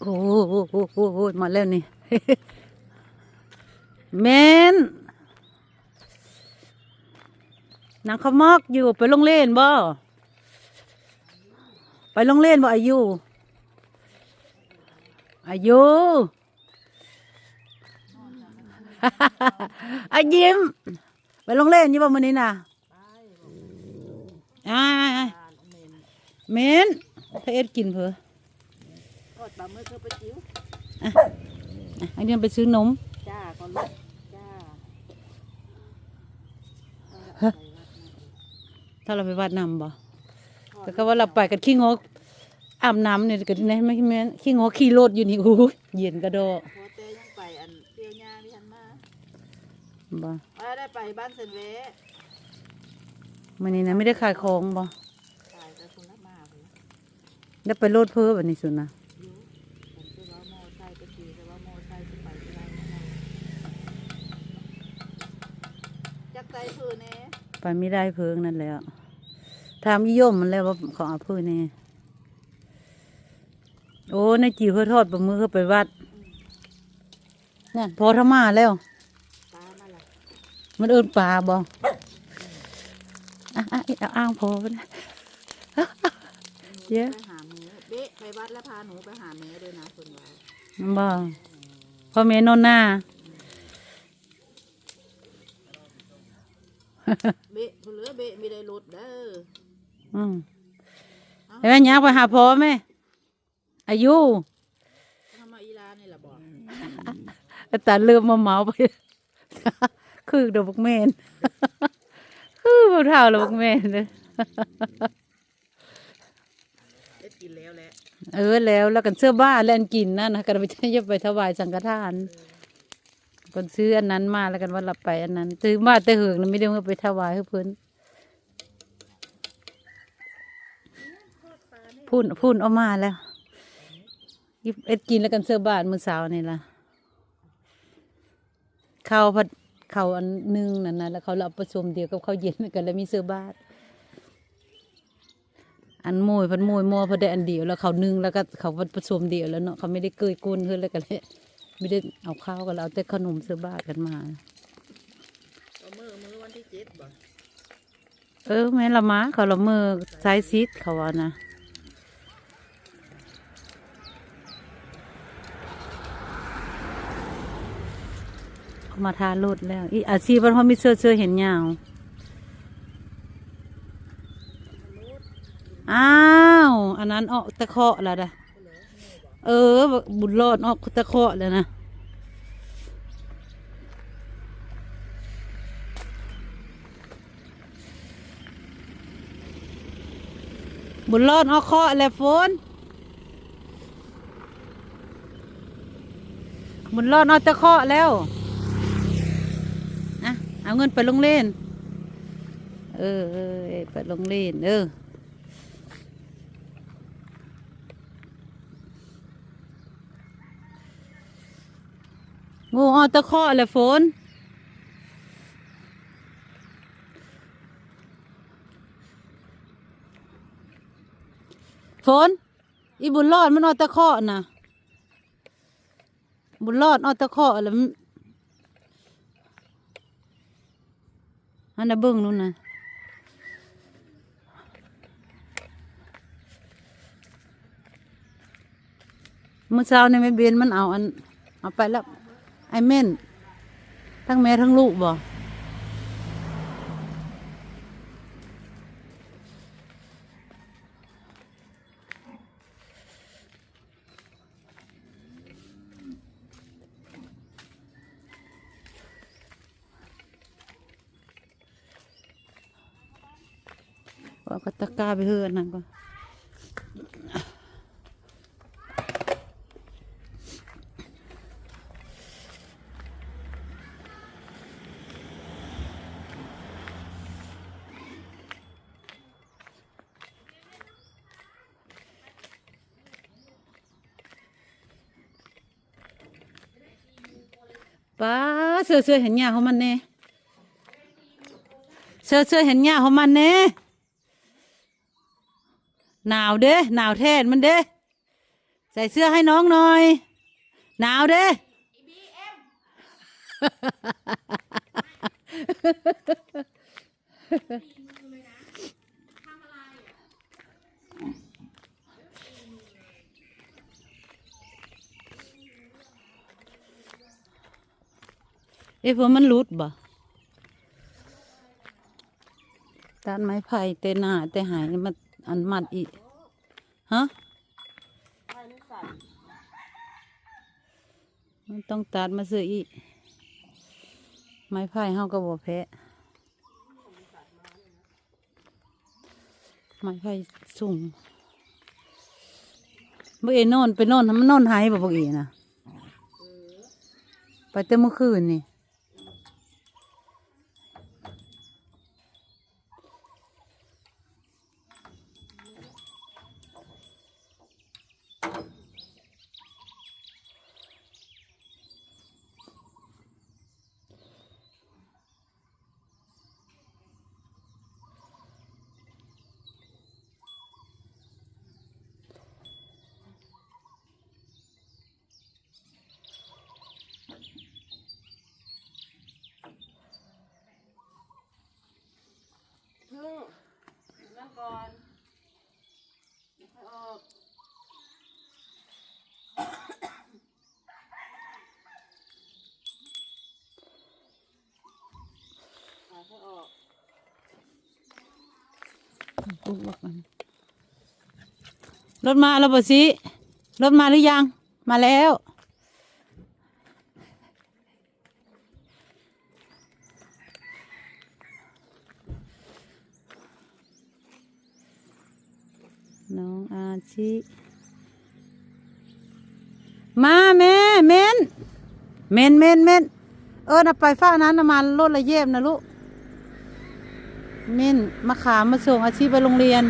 โอ้โหโอ้โหโอ้โหมาแล้วนี่เมนนางขมอกอยู่ไปโรงเล่นบ่ ไปโรงเล่นบ่อายุ อายุอายิ้ม ไปโรงเล่นอยู่บ่มื้อนี้น่ะอ่าเมนถ้าเอ็ดกินเผอทอ ดปลาหมึกเข้าไปจิ้วอะอันนี้ไปซื้อนม จ้าก่อนลูกจ้าถ้าเราไปวัดน้ำบ่แต่ก็ว่าเราไปกันขี้งกอาบน้ำเนี่ยก็ได้ไม่แม่นขี้งกขี่รถอยู่นี่อู้ยเย็นกระโดดพอเต้ยังไปอันเตียวยาที่ฉันมาบ่ว่าได้ไปบ้านเซนเวมันนี่นะไม่ได้ขายของบ่ตายแต่คุณนักมาเลย ได้ไปโลดเพิ่มแบบนี้สุดนะ อยู่ผมจะว่าโมไซค์ไปขี่แต่ว่าโมไซค์ที่ไปที่ไรไม่ ได้จักใจคือเน่ไปไม่ได้เพิ่งนั่นแหล้วถามยี่ยมมันแล้วว่าของเอาเพิ่นนี่โอ้ในจีเพื่อทอดปลาหมือเขาไปวัดนั่นพอทมาแล้วตามาละมันเอินปลาบ่อะอะเอาอ้างพอไปนะเยอะไปหาหมูเบ๊ะไปวัดแล้วพาหนูไปหาแม่ด้วยนะคนว่ามันบ่พ่อแม่นอนหน้า เบ๊ะเหลือเบ๊ะมีได้รถเด้ออืมเห็นไหมอยากไปหาพ่อไหมอายุทำมาอีลานี่แหละบอกแต่เริ่มมาเมาไป คือดอกบักเมนคือบ่เท่าดอกบักเมนเลยเอ็ดกินแล้วแหละเออแล้วแล้วกันเสื้อบ้านแล้วอันกินนั่นนะกันไปใช้ยไปถวายสังฆทาน คนซื้ออันนั้นมาแล้วกันว่าเราไปอันนั้นซื้อมาแต่เหิงนะไม่ได้เอาไปถวายให้เพิ่อนพูดพูดเอามาแล้วยิบเอ็ดกินแล้วกันเสื้อบ้านมือสาวนี่ล่ะข้าวผัดข้าวอันหนึงนั่นนะแล้วเขาเราผสมเดียวกับข้าวเย็นกันแล้วมีเสื้อบ้านอันโมยพันโมยมัวพันได้อันเดียวแล้วเขานึ่งแล้วก็เขาผสมเดียวแล้วเนาะเขาไม่ได้เกยกุนขึ้นแล้วกันเลย ไม่ได้เอาข้าวกันแล้วเอาแต่ขนมเสื้อบาทกันมาเอามือมือวันที่เจ็ดบ่เออแม่ละมาเขาละเมอสายซิดเขาว่านะเอามาทาโลดแล้ว อีอาชีพมันเขามีเสื้อเสื้อเห็นยาวอ้าว อันนั้นออกตะเคาะแล้วนะ เออ บุญรอดออกตะเคาะแล้วนะบุญรอดออกเคาะแล้วฝนบุญรอดออกตะเคาะแล้วอะเอาเงินไปลงเล่น เออเออไปลงเล่น เออ งูออตะเคาะแหละฝนฝนอีบุญรอดมันออตะเคาะนะบุญรอดออตะเคาะแล้วอันน่ะเบิ่งนู่นนะเมื่อเช้าในแม่เบนมันเอาอันเอาไปแล้ว ไอเม่นทั้งแม่ทั้งลูกบ่ก็ตะกร้าไปเฮือนนั่นก็ ป้าเสื้อเสื้อเห็นหญ้าของมันเน่เสื้อเสื้อเห็นหญ้าของมันเน่หนาวเด้หนาวแทนมันเด้ใส่เสื้อให้น้องหน่อย หนาวเด้ เอ๊ะเพราะมันรุดบ่ตัดไม้ไผ่เตหน้าแต่หายมันอันมัดอีกฮะมันต้องตัดมาซื้ออีกไม้ไผ่เฮาก็บ่แพ้ไม้ไผ่สูงเมื่อเอนนอนไปนอนทำมันนอนหายบ่พวกอีนะไปแต่เมื่อคืนนี่ พึ่งนั่งก่อนให้ออกเอาให้ออก ปุ๊บรถมาแล้วบ่สิรถมาหรือยัง มาแล้ว น้องอาชิมาแม่เมนเมนเมนเมนเออนะไปฝ้านั้นนะมารถละเย็บนะลูก มินมาขามมาส่งอาชีพไปโรงเรียน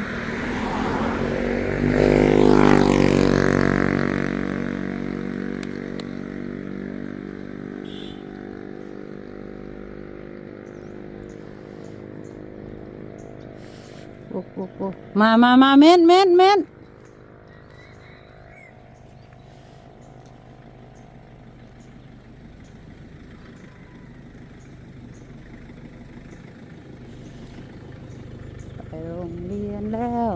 โอ้โอ้โอ้มามามาเม้นเม้นเม้น โรงเรียนแล้ว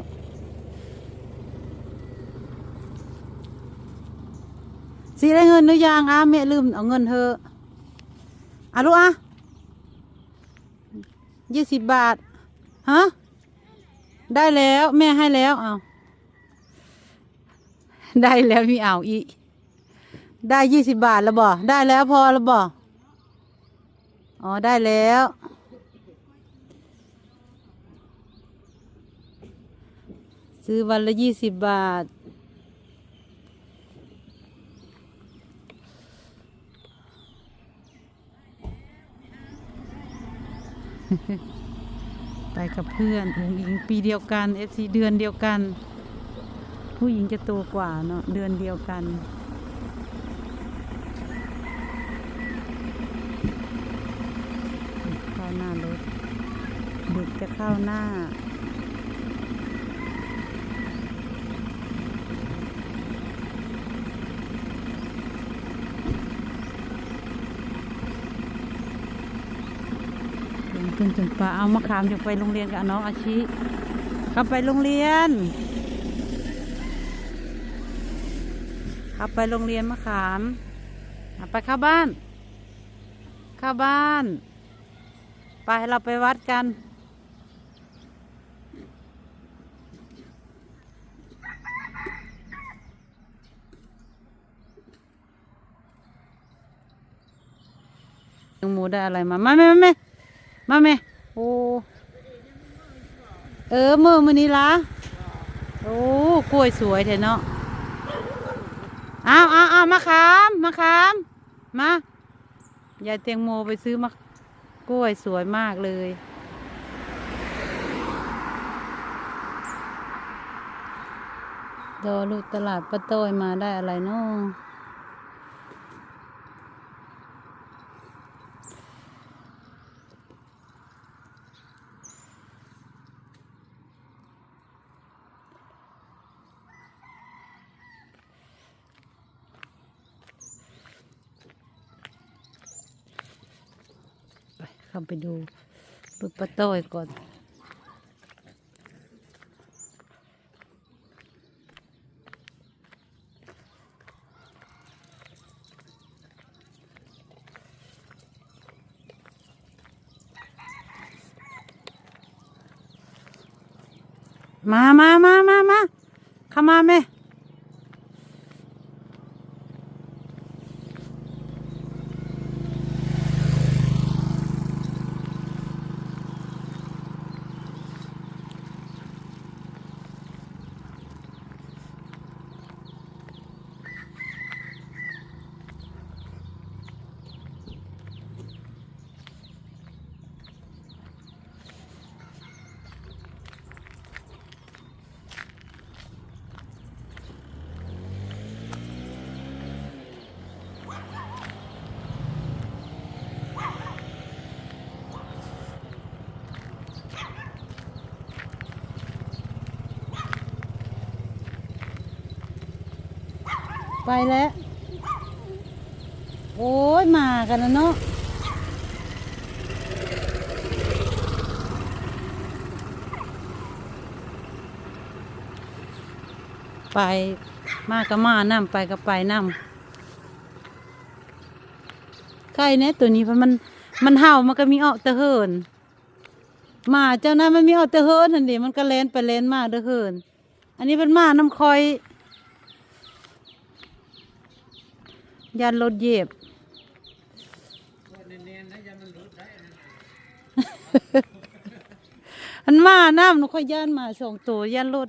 สีได้เงินหรือยังอะแม่ลืมเอาเงินเธออะลูกอะยี่สิบบาท ฮะ ได้แล้วแม่ให้แล้วเอาได้แล้วมีเอาอีได้ยี่สิบบาทแล้วบ่ได้แล้วพอแล้วบ่อ๋อได้แล้ว ซื้อวันละยี่สิบบาท ไปกับเพื่อนผู้หญิงปีเดียวกันเอฟซีเดือนเดียวกัน ผู้หญิงจะโตกว่าเนาะเดือนเดียวกันเข้าหน้ารถเด็กจะเข้าหน้า ถึงถึงป่าเอามะขามจะไปโรงเรียนกับน้องอาชิขับไปโรงเรียนขับไปโรงเรียนมะขามไปเข้าบ้าน เข้าบ้าน ไปเราไปวัดกันยังหมูได้อะไรมาไมาแม่มาแม่ มาแม่โอ้เออมือมือนี้ละโอ้กล้วยสวยเถอะเนาะอ้าวอ้าวอ้าวมาขามมาขามมายายเตียงโมไปซื้อมากล้วยสวยมากเลย ดอลูกตลาดป้าต้อยมาได้อะไรเนาะ ไปดูรถป้าต้อยก่อน มามามามามาเข้ามาแม่ ไปแล้ว โอ้ยมากันแล้วเนาะไปมาก็มาน้ำไปก็ไปน้ำใกล้เนี่ยตัวนี้เพราะมันมันเห่ามันก็มีออกตะเหินหมาเจ้านั้นมันมีออกตะเหินนั่นดิมันก็เลนไปเลนมาตะเหินอันนี้เป็นหมาน้ำคอย ยันรถเหยียบอันมาน้ำหนูค่อยย่านมาสองตัวย่านรถ